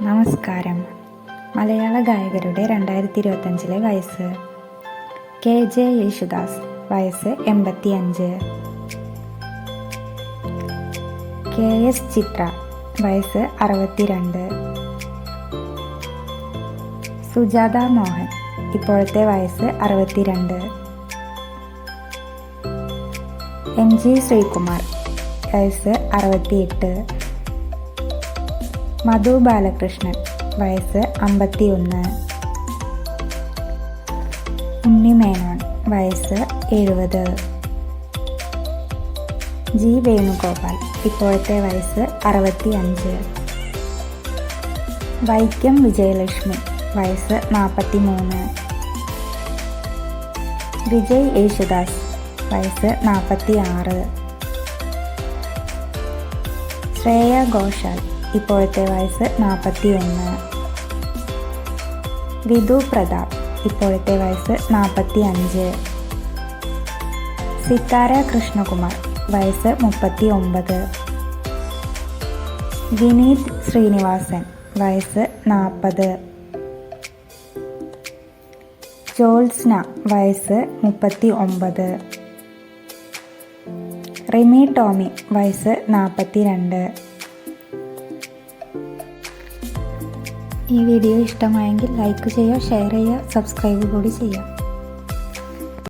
നമസ്കാരം. മലയാള ഗായകരുടെ രണ്ടായിരത്തി ഇരുപത്തഞ്ചിലെ വയസ്സ്. കെ. ജെ. യേശുദാസ് വയസ്സ് എൺപത്തി അഞ്ച് കെ. എസ്. ചിത്ര വയസ്സ് അറുപത്തിരണ്ട്. സുജാത മോഹൻ ഇപ്പോഴത്തെ വയസ്സ് അറുപത്തിരണ്ട്. എം. ജി. ശ്രീകുമാർ വയസ്സ് അറുപത്തിയെട്ട്. മധു ബാലകൃഷ്ണൻ വയസ്സ് അമ്പത്തിയൊന്ന്. ഉണ്ണിമേനോൻ വയസ്സ് എഴുപത്. ജി വേണുഗോപാൽ ഇപ്പോഴത്തെ വയസ്സ് അറുപത്തി അഞ്ച് വൈക്കം വിജയലക്ഷ്മി വയസ്സ് നാൽപ്പത്തി മൂന്ന് വിജയ് യേശുദാസ് വയസ്സ് നാൽപ്പത്തി ആറ് ശ്രേയ ഘോഷാൽ ഇപ്പോഴത്തെ വയസ്സ് നാൽപ്പത്തി ഒന്ന് വിധു പ്രതാപ് ഇപ്പോഴത്തെ വയസ്സ് നാൽപ്പത്തി അഞ്ച് സിത്താര കൃഷ്ണകുമാർ വയസ്സ് മുപ്പത്തി ഒമ്പത് വിനീത് ശ്രീനിവാസൻ വയസ്സ് നാൽപ്പത് ജോത്സ്ന വയസ്സ് മുപ്പത്തി ഒമ്പത് റിമി ടോമി വയസ്സ് നാൽപ്പത്തി രണ്ട് ഈ വീഡിയോ ഇഷ്ടമായെങ്കിൽ ലൈക്ക് ചെയ്യുക ഷെയർ ചെയ്യുക സബ്സ്ക്രൈബ് കൂടി ചെയ്യുക.